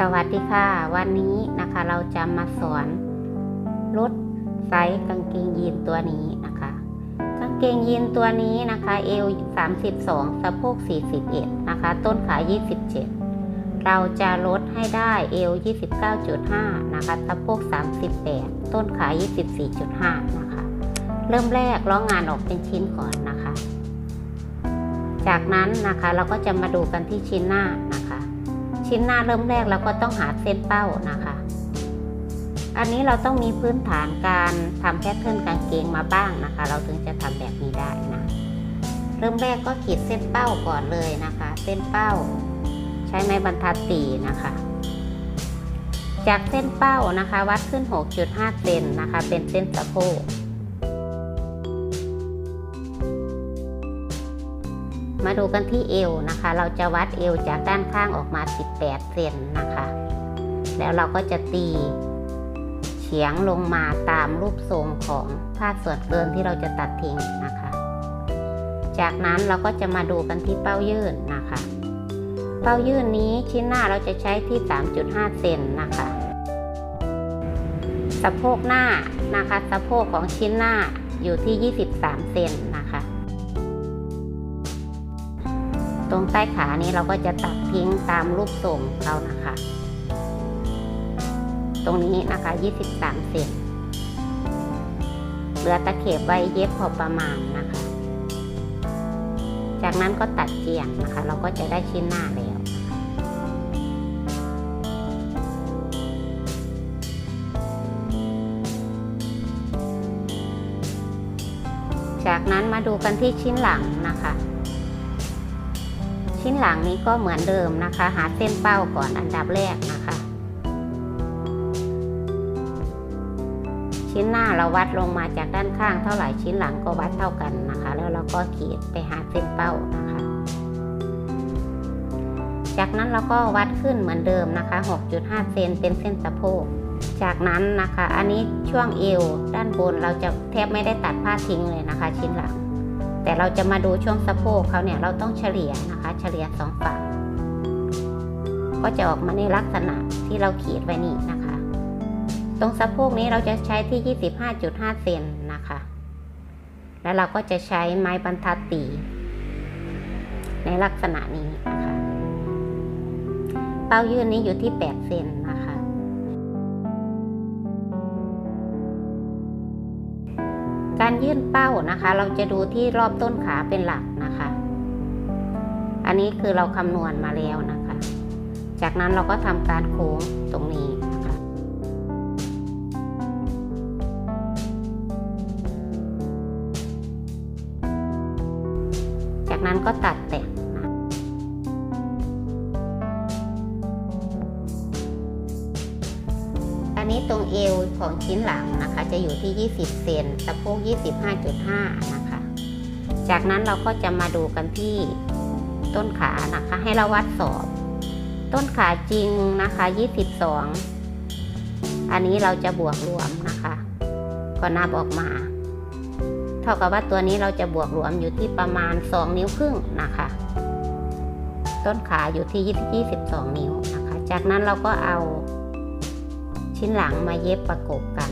สวัสดีค่ะ วันนี้นะคะเราจะมาสอนลดไซส์กางเกงยีนตัวนี้นะคะ กางเกงยีนตัวนี้นะคะเอว32 สะโพก41นะคะ ต้นขา 27 เราจะลดให้ได้เอว29.5นะคะสะโพก38 ต้นขา 24.5นะคะ เริ่มแรกล้องงานออกเป็นชิ้นก่อนนะคะ จากนั้นนะคะเราก็จะมาดูกันที่ชิ้นหน้า ชิ้นหน้าเริ่มแรกเราก็ต้องหาเส้นเป้านะคะ อันนี้เราต้องมีพื้นฐานการทำแพทเทิร์นกางเกงมาบ้างนะคะ เราถึงจะทำแบบนี้ได้นะ เริ่มแรกก็ขีดเส้นเป้าก่อนเลยนะคะ เส้นเป้า ใช้ไม้บรรทัดตีนะคะ จากเส้นเป้านะคะ วัดขึ้น 6.5 เซนนะคะ เป็นเส้นสะโพก มาดูกันที่เอวนะคะ เราจะวัดเอวจากด้านข้างออกมา 18 เซนนะคะ แล้วเราก็จะตีเฉียงลงมาตามรูปทรงของผ้าส่วนเกินที่เราจะตัดทิ้งนะคะ จากนั้นเราก็จะมาดูกันที่เป้ายื่นนะคะ เป้ายื่นนี้ชิ้นหน้าเราจะใช้ที่ 3.5 เซนนะคะ สะโพกหน้านะคะ สะโพกของชิ้นหน้าอยู่ที่ 23 เซน ตรงใต้ขานี้เราก็จะตัดทิ้งตามรูปทรงเขานะคะ ตรงนี้นะคะ 23 เซนเหลือตะเข็บไว้เย็บพอประมาณนะคะ จากนั้นก็ตัดเจียงนะคะ เราก็จะได้ชิ้นหน้าแล้วจากนั้นมาดูกันที่ชิ้นหลังนะคะ ชิ้นหลังนี้ก็เหมือนเดิมนะคะ หาเส้นเป้าก่อนอันดับแรกนะคะ ชิ้นหน้าเราวัดลงมาจากด้านข้างเท่าไหร่ชิ้นหลังก็วัดเท่ากันนะคะ แล้วเราก็ขีดไปหาเส้นเป้านะคะ จากนั้นเราก็วัดขึ้นเหมือนเดิมนะคะ 6.5 เซนเป็นเส้นสะโพกจากนั้นนะคะ อันนี้ช่วงเอวด้านบนเราจะแทบไม่ได้ตัดผ้าทิ้งเลยนะคะ ชิ้นหลัง แต่เราจะมาดูช่วงสะโพกเขาเนี่ยเราต้องเฉลี่ยนะคะ เฉลี่ยสองฝั่งก็จะออกมาในลักษณะที่เราขีดไว้นี่นะคะ ตรงสะโพกนี้เราจะใช้ที่ 25.5 เซนนะคะ แล้วเราก็จะใช้ไม้บรรทัดตี ในลักษณะนี้นะคะ เป้ายื่นนี้อยู่ที่ 8 เซนนะคะ ยื่นเป้านะคะ เราจะดูที่รอบต้นขาเป็นหลักนะคะ อันนี้คือเราคำนวณมาแล้วนะคะ จากนั้นเราก็ทำการโค้งตรงนี้นะคะจากนั้นก็ตัดแต่ง เอวของชิ้นหลังนะคะ จะอยู่ที่ 20 เซนสะโพก 25.5 นะคะ จากนั้นเราก็จะมาดูกันที่ต้นขานะคะ ให้เราวัดสอบ ต้นขาจริงนะคะ 22 อันนี้เราจะบวกรวมนะคะ ก็นับออกมา เท่ากับว่าตัวนี้เราจะบวกรวมอยู่ที่ประมาณ 2 นิ้วครึ่งนะคะ ต้นขาอยู่ที่ 22 นิ้วนะคะ จากนั้นเราก็เอา ชิ้นหลังมาเย็บประกบกัน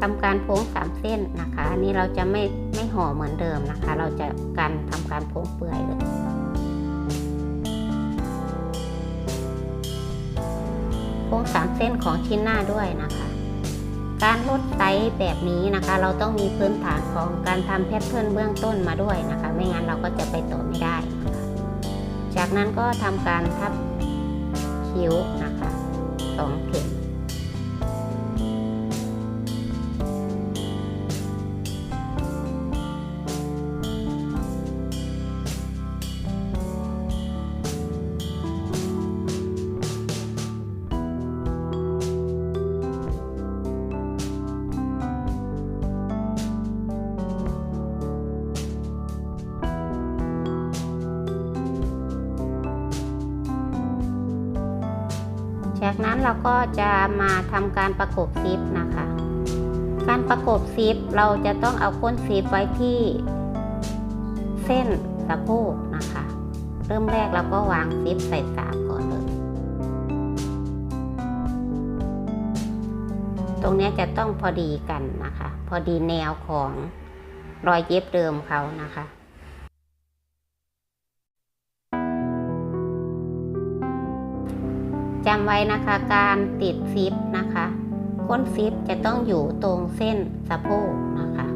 ทำการโพ้งสามเส้นนะคะ อันนี้เราจะไม่ไม่ห่อเหมือนเดิมนะคะ เราจะการทำการโพ้งเปื่อยเลยโค้งสามเส้นของชิ้นหน้าด้วยนะคะ การลดไซส์แบบนี้นะคะ เราต้องมีพื้นฐานของการทำแพทเทิร์นเบื้องต้นมาด้วยนะคะ ไม่งั้นเราก็จะไปต่อไม่ได้ จากนั้นก็ทำการทับคิ้วนะคะสองเข็ม จากนั้นเราก็จะมาทำการประกบซิปนะคะ การประกบซิปเราจะต้องเอาก้นซิปไว้ที่เส้นสะโพกนะคะ เริ่มแรกเราก็วางซิปใส่สามก่อนเลย ตรงนี้จะต้องพอดีกันนะคะ พอดีแนวของรอยเย็บเดิมเขานะคะ จำไว้นะคะการติดซิปนะคะก้นซิปจะต้องอยู่ตรงเส้นสะโพกนะคะ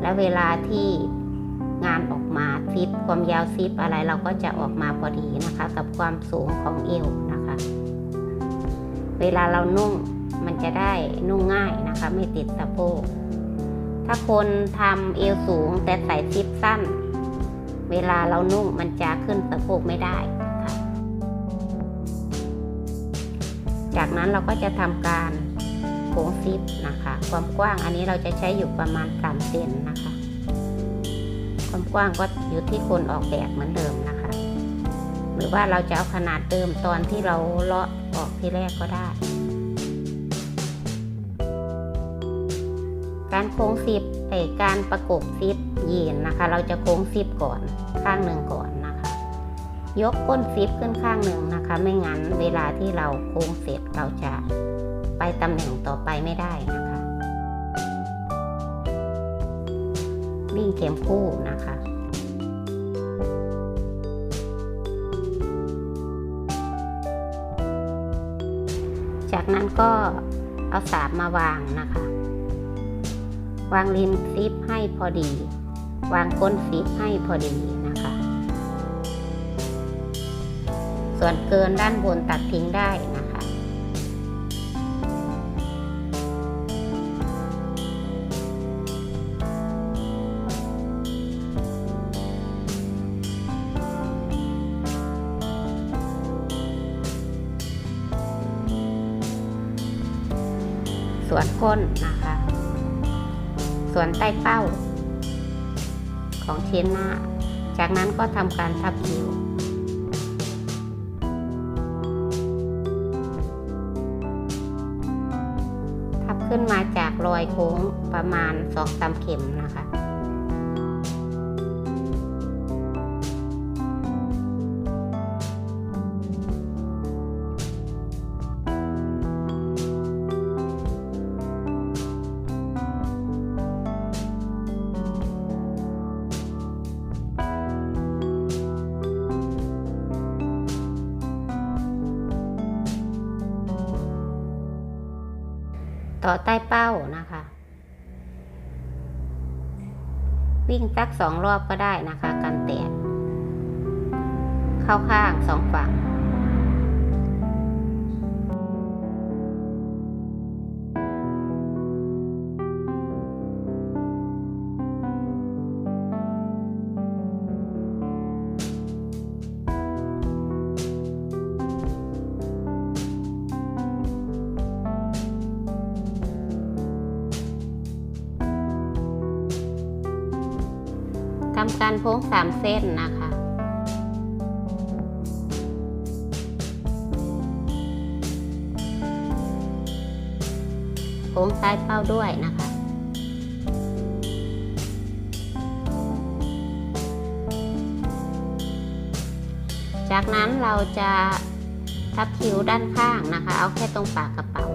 และเวลาที่งานออกมาซิปความยาวซิปอะไรเราก็จะออกมาพอดีนะคะ กับความสูงของเอวนะคะ เวลาเรานุ่งมันจะได้นุ่งง่ายนะคะ ไม่ติดสะโพกถ้าคนทำเอวสูงแต่ใส่ซิปสั้น เวลาเรานุ่งมันจะขึ้นสะโพกไม่ได้ จากนั้นเราก็จะทำการโค้งซิปนะคะ ความกว้างอันนี้เราจะใช้อยู่ประมาณ3เซนนะคะ ความกว้างก็อยู่ที่คนออกแบบเหมือนเดิมนะคะ หรือว่าเราจะเอาขนาดเดิมตอนที่เราเลาะออกที่แรกก็ได้ การโค้งซิปไอการประกบซิปยีนนะคะ เราจะโค้งซิปก่อนข้างหนึ่งก่อน ยกก้นซิปขึ้นข้างหนึ่งนะคะ ไม่งั้นเวลาที่เราโค้งเสร็จเราจะไปตำแหน่งต่อไปไม่ได้นะคะ วิ่งเข็มคู่นะคะจากนั้นก็เอาสาบมาวางนะคะ วางริมซิปให้พอดี วางก้นซิปให้พอดีนะคะ ส่วนเกินด้านบนตัดทิ้งได้นะคะส่วนก้นนะคะ ส่วนใต้เป้าของเชนหน้า จากนั้นก็ทำการทับคิ้ว อยโค้งประมาณสองสามเข็มนะคะ ต่อใต้เป้านะคะ วิ่งสักสองรอบก็ได้นะคะ กันแตกเข้าข้างสองฝั่งำการโพ้งสามเส้นนะคะโค้งซ้ายเป้าด้วยนะคะจากนั้นเราจะทับคิ้วด้านข้างนะคะ เอาแค่ตรงปากกระเป๋า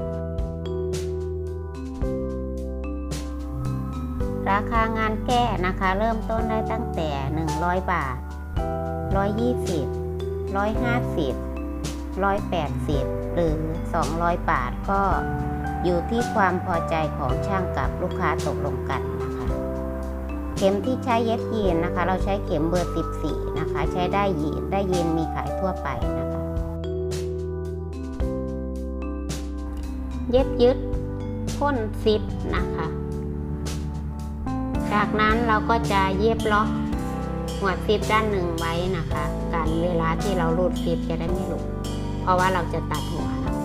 คางานแก้นะคะ เริ่มต้นได้ตั้งแต่ 100 บาท 120 150 180 หรือ 200 บาทก็อยู่ที่ความพอใจของช่างกับลูกค้าตกลงกันนะคะ เข็มที่ใช้เย็บยีนนะคะ เราใช้เข็มเบอร์ 14 นะคะ ใช้ได้ยีนได้ยีนมีขายทั่วไปนะคะ เย็บยึดพ่นซิปนะคะ จากนั้นเราก็จะเย็บล็อกหัวซิปด้านหนึ่งไว้นะคะกันเวลาที่เรารูดซิปจะได้ไม่หลุดเพราะว่าเราจะตัดหัวแล้ว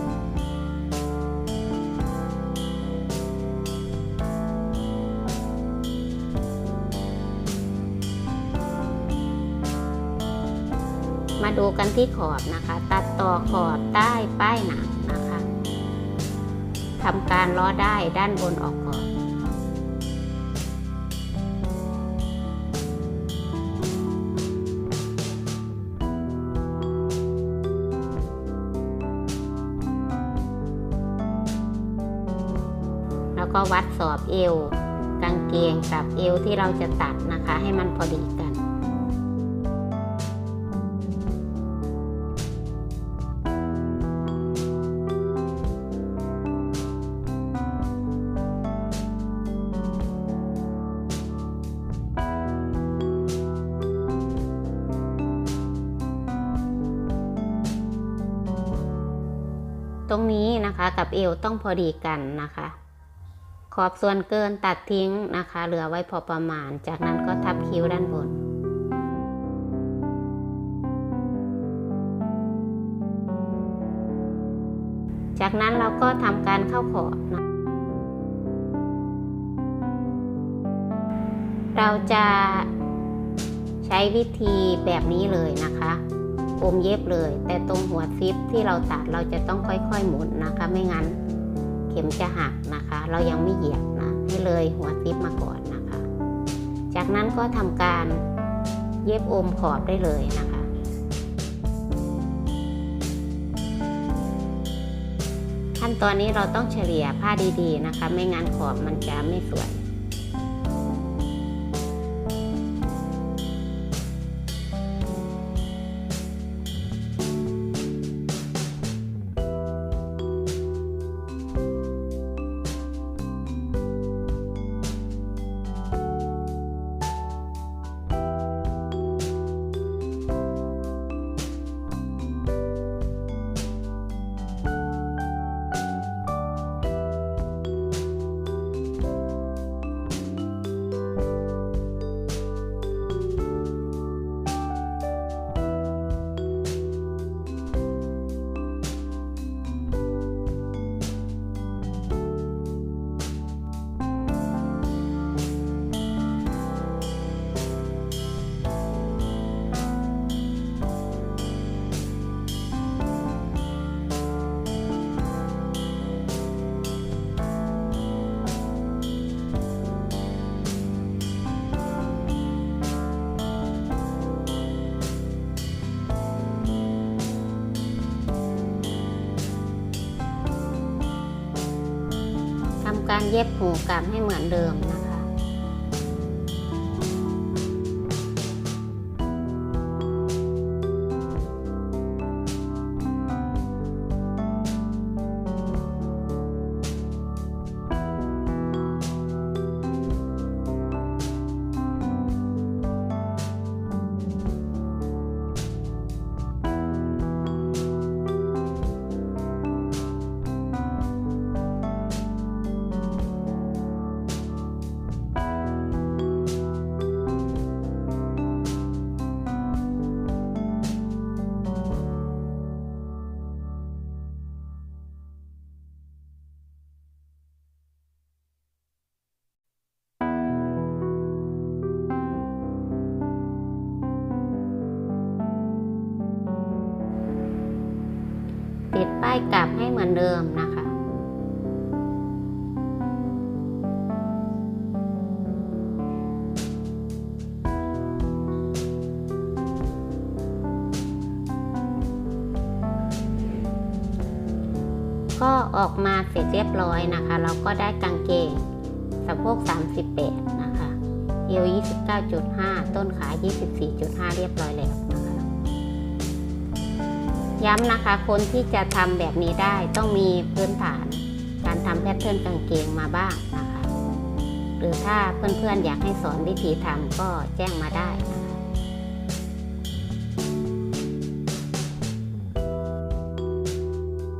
มาดูกันที่ขอบนะคะ ตัดต่อขอบใต้ป้ายหนังนะคะทำการล้อได้ด้านบนออกก่อน เอวกางเกงกับเอวที่เราจะตัดนะคะ ให้มันพอดีกัน ตรงนี้นะคะกับเอวต้องพอดีกันนะคะ ขอบส่วนเกินตัดทิ้งนะคะ เหลือไว้พอประมาณ จากนั้นก็ทับคิ้วด้านบนจากนั้นเราก็ทำการเข้าขอบนะเราจะใช้วิธีแบบนี้เลยนะคะ อมเย็บเลย แต่ตรงหัวซิปที่เราตัดเราจะต้องค่อยๆหมุนนะคะ ไม่งั้น ข็มจะหักนะคะ เรายังไม่เหยียบนะให้เลยหัวซิปมาก่อนนะคะ จากนั้นก็ทำการเย็บอมขอบได้เลยนะคะขั้นตอนนี้เราต้องเฉลี่ยผ้าดีๆนะคะ ไม่งั้นขอบมันจะไม่สวย การเย็บหูกลับให้เหมือนเดิมนะ กลับให้เหมือนเดิมนะคะ ก็ออกมาเสร็จเรียบร้อยนะคะ เราก็ได้กางเกงสะโพก 38 นะคะเอว29.5 ต้นขา 24.5 เรียบร้อยแล้ว ย้ำนะคะคนที่จะทำแบบนี้ได้ต้องมีพื้นฐาน การทำแพทเทิร์นกางเกงมาบ้างนะคะ หรือถ้าเพื่อนๆอยากให้สอนวิธีทำก็แจ้งมาได้